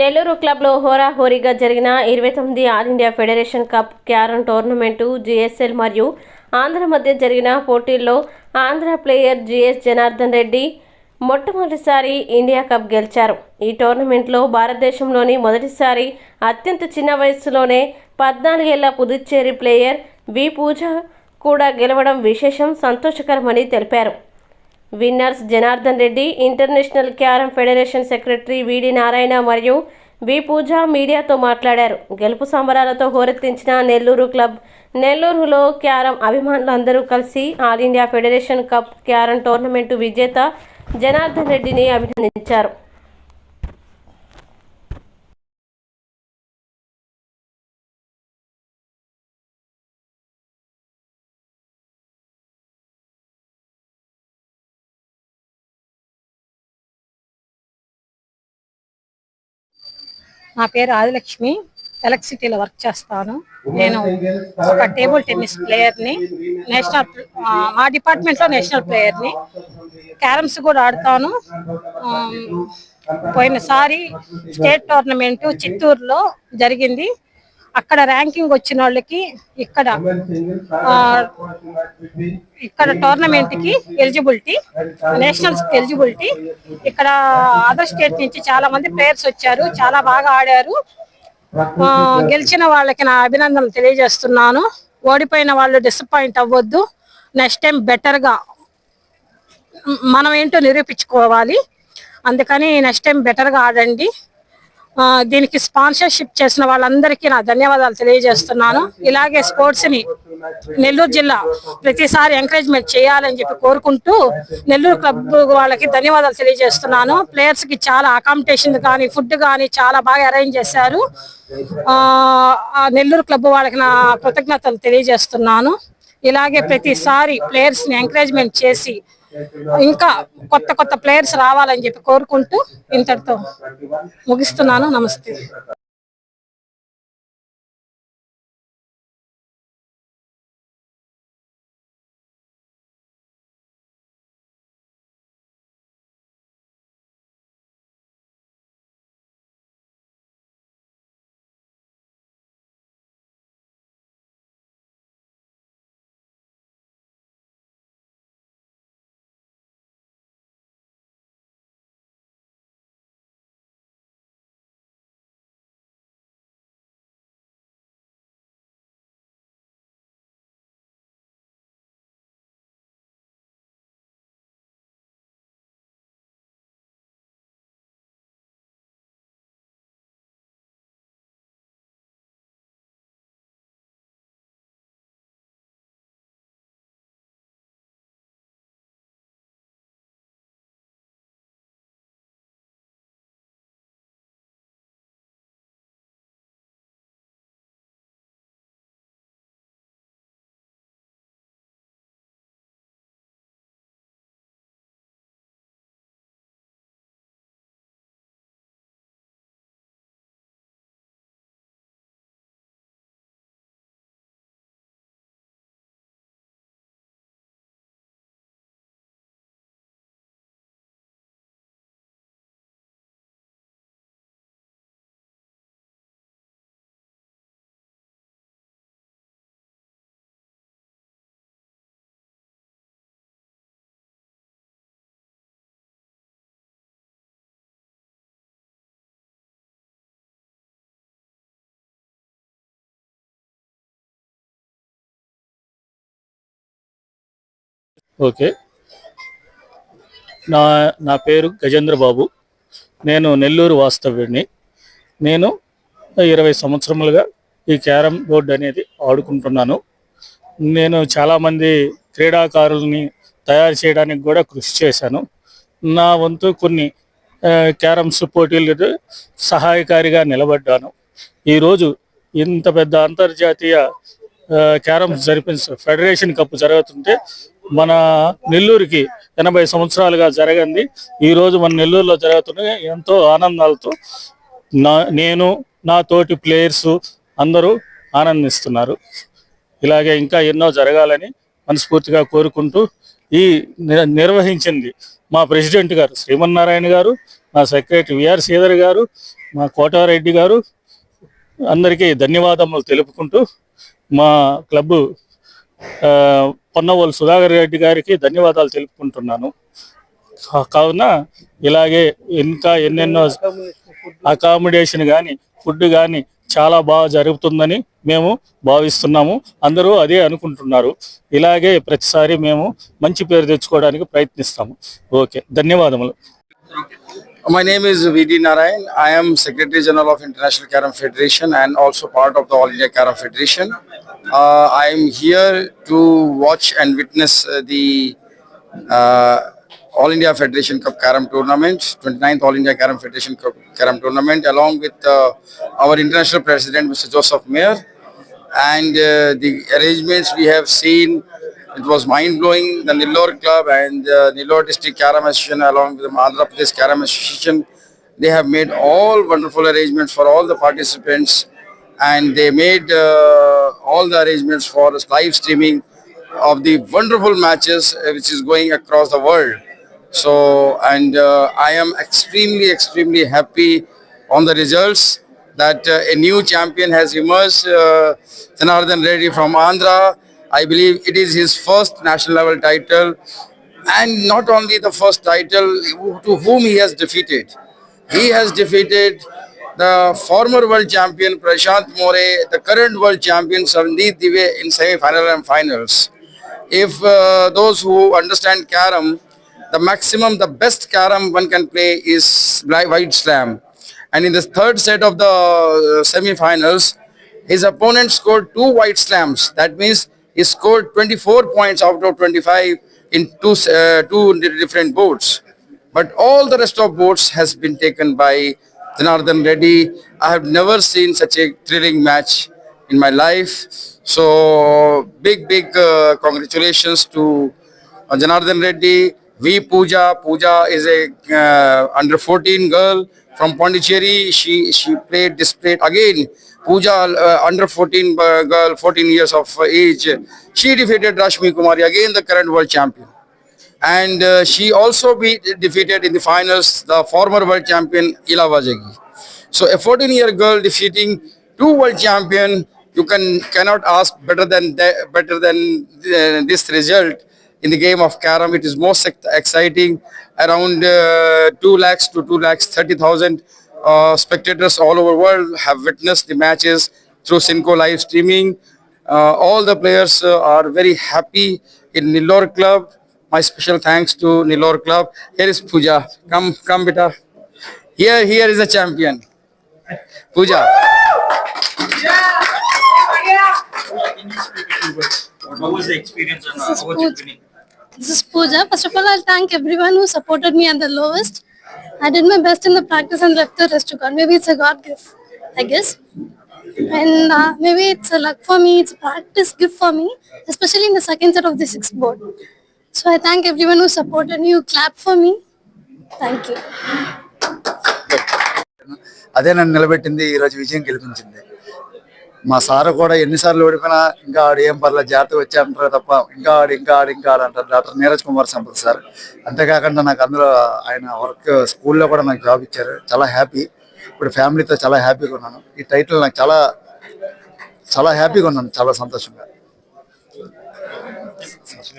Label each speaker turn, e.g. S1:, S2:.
S1: నెల్లూరు క్లబ్లో హోరాహోరీగా జరిగిన ఇరవై తొమ్మిది all India federation cup carrom tournament GSL మరియు ఆంధ్ర మధ్య జరిగిన పోటీల్లో ఆంధ్ర ప్లేయర్ జిఎస్ జనార్దన్ రెడ్డి మొట్టమొదటిసారి ఇండియా కప్ గెలిచారు. ఈ టోర్నమెంట్లో భారతదేశంలోని మొదటిసారి అత్యంత చిన్న వయస్సులోనే పద్నాలుగేళ్ళ పుదుచ్చేరి ప్లేయర్ వి. పూజ కూడా గెలవడం విశేషం సంతోషకరమని తెలిపారు. Winners Janardhan Reddy international carrom federation secretary VD Narayana మరియు వి పూజ మీడియాతో మాట్లాడారు. గెలుపు సంబరాలతో హోరెత్తించిన నెల్లూరు క్లబ్ నెల్లూరులో క్యారమ్ అభిమానులు అందరూ కలిసి all India federation cup carrom tournament విజేత జనార్దన్ రెడ్డిని అభినందించారు.
S2: నా పేరు ఆదిలక్ష్మి ఎలక్ట్రిసిటీలో వర్క్ చేస్తాను. నేను ఒక టేబుల్ టెన్నిస్ ప్లేయర్ని నేషనల్ మా డిపార్ట్మెంట్లో నేషనల్ ప్లేయర్ని. క్యారమ్స్ కూడా ఆడతాను. పోయినసారి స్టేట్ టోర్నమెంట్ చిత్తూరులో జరిగింది. అక్కడ ర్యాంకింగ్ వచ్చిన వాళ్ళకి ఇక్కడ ఇక్కడ టోర్నమెంట్కి ఎలిజిబిలిటీ నేషనల్స్ ఎలిజిబిలిటీ. ఇక్కడ అదర్ స్టేట్ నుంచి చాలా మంది ప్లేయర్స్ వచ్చారు చాలా బాగా ఆడారు. గెలిచిన వాళ్ళకి నా అభినందనలు తెలియజేస్తున్నాను. ఓడిపోయిన వాళ్ళు డిసప్పాయింట్ అవ్వద్దు. నెక్స్ట్ టైం బెటర్గా మనం ఏంటో నిరూపించుకోవాలి. అందుకని నెక్స్ట్ టైం బెటర్గా ఆడండి. దీనికి స్పాన్సర్షిప్ చేసిన వాళ్ళందరికీ నా ధన్యవాదాలు తెలియజేస్తున్నాను. ఇలాగే స్పోర్ట్స్ని నెల్లూరు జిల్లా ప్రతిసారి ఎంకరేజ్మెంట్ చేయాలని చెప్పి కోరుకుంటూ నెల్లూరు క్లబ్ వాళ్ళకి ధన్యవాదాలు తెలియజేస్తున్నాను. ప్లేయర్స్కి చాలా అకామిడేషన్ కానీ ఫుడ్ కానీ చాలా బాగా అరేంజ్ చేశారు. నెల్లూరు క్లబ్ వాళ్ళకి నా కృతజ్ఞతలు తెలియజేస్తున్నాను. ఇలాగే ప్రతిసారి ప్లేయర్స్ని ఎంకరేజ్మెంట్ చేసి ఇంకా కొత్త కొత్త ప్లేయర్స్ రావాలని చెప్పి కోరుకుంటూ ఇంతటితో ముగిస్తున్నాను. నమస్తే.
S3: ఓకే. నా నా పేరు గజేంద్ర బాబు. నేను నెల్లూరు వాస్తవ్యుడిని. నేను ఇరవై సంవత్సరములుగా ఈ క్యారమ్ బోర్డు అనేది ఆడుకుంటున్నాను. నేను చాలామంది క్రీడాకారుల్ని తయారు చేయడానికి కూడా కృషి చేశాను. నా వంతు కొన్ని క్యారమ్స్ పోటీలు సహాయకారిగా నిలబడ్డాను. ఈరోజు ఇంత పెద్ద అంతర్జాతీయ క్యారమ్స్ జరిపిన ఫెడరేషన్ కప్ జరుగుతుంటే మన నెల్లూరుకి ఎనభై సంవత్సరాలుగా జరగంది. ఈరోజు మన నెల్లూరులో జరుగుతున్న ఎంతో ఆనందాలతో నా నేను నా తోటి ప్లేయర్స్ అందరూ ఆనందిస్తున్నారు. ఇలాగే ఇంకా ఎన్నో జరగాలని మనస్ఫూర్తిగా కోరుకుంటూ ఈ ని- నిర్వహించింది మా ప్రెసిడెంట్ గారు శ్రీమన్నారాయణ గారు మా సెక్రటరీ విఆర్ శ్రీధర్ గారు మా కోటారెడ్డి గారు అందరికీ ధన్యవాదములు తెలుపుకుంటూ మా క్లబ్ పొన్నవోలు సుధాకర్ రెడ్డి గారికి ధన్యవాదాలు తెలుపుకుంటున్నాను. కావున ఇలాగే ఇంకా ఎన్నెన్నో అకామిడేషన్ కానీ ఫుడ్ కానీ చాలా బాగా జరుగుతుందని మేము భావిస్తున్నాము. అందరూ అదే అనుకుంటున్నారు. ఇలాగే ప్రతిసారి మేము మంచి పేరు తెచ్చుకోవడానికి ప్రయత్నిస్తాము. ఓకే ధన్యవాదములు.
S4: My name is VD Narayan. I am Secretary General of International Carom Federation and also part of the All India federation Federation. Uh, I am here to watch and witness uh, the uh, All India Federation Cup Carom Tournament, 29th All India Carom Federation Cup Carom Tournament, along with uh, our international president, Mr. Joseph Mayer. And uh, the arrangements we have seen, it was mind-blowing. The Nillore Club and uh, Nillore District Carom Association along with the Andhra Pradesh Carom Association, they have made all wonderful arrangements for all the participants and they made uh, all the arrangements for live streaming of the wonderful matches uh, which is going across the world. So, and uh, I am extremely, extremely happy on the results that uh, a new champion has emerged, uh, Reddy from Andhra. I believe it is his first national level title and not only the first title to whom he has defeated. He has defeated the former world champion Prashant More, the current world champion Sandeep Dive in semi-final and finals. If uh, those who understand carom, the maximum, the best carom one can play is wide slam. And in the third set of the uh, semi-finals, his opponent scored two white slams. That means he scored 24 points out of 25 in two, uh, two different boards. But all the rest of boards has been taken by Janardhan Reddy. I have never seen such a thrilling match in my life. So big, big uh, congratulations to uh, Janardhan Reddy. V Pooja. Pooja is a uh, under 14 girl from Pondicherry. She she played displayed again. Pooja uh, under 14 uh, girl, 14 years of age. She defeated Rashmi Kumari again, the current world champion and uh, she also be defeated in the finals the former world champion Ila Vajagi. So a 14 year girl defeating two world champion, you can cannot ask better than better than uh, this result in the game of carom. It is most exciting. Around uh, 2 lakhs to 2 lakhs 30,000 uh, spectators all over the world have witnessed the matches through Sinco live streaming. Uh, all the players uh, are very happy in Nillore Club. My special thanks to Nillore Club. Here is Pooja. Come, come, beta. Here, here is a champion. Pooja.
S3: What was the experience and
S5: This is Pooja. This is Pooja. First of all, I'll thank everyone who supported me at the lowest. I did my best in the practice and left the rest to God. Maybe it's a God gift, I guess. And uh, maybe it's a luck for me. It's a practice gift for me, especially in the second set of the sixth board. So I thank everyone who supported me, who clapped for me. Thank you.
S6: అదే నన్ను నిలబెట్టింది ఈ రోజు విజయం గెలిపించింది. మా sir కూడా ఎన్నిసార్లు ఓడిపోయినా ఇంకా ఆడు ఏం పర్లేదు జాగ్రత్త వచ్చి అంటారు తప్ప ఇంకా ఆడు ఇంకా ఆడు ఇంకా ఆడు అంటారు. డాక్టర్ నీరజ్ కుమార్ సంపద సార్. అంతేకాకుండా నాకు అందులో ఆయన వర్క్ స్కూల్లో కూడా నాకు జాబ్ ఇచ్చారు. చాలా హ్యాపీ. ఇప్పుడు ఫ్యామిలీతో చాలా హ్యాపీగా ఉన్నాను. ఈ టైటిల్ నాకు చాలా చాలా హ్యాపీగా ఉన్నాను. చాలా సంతోషంగా.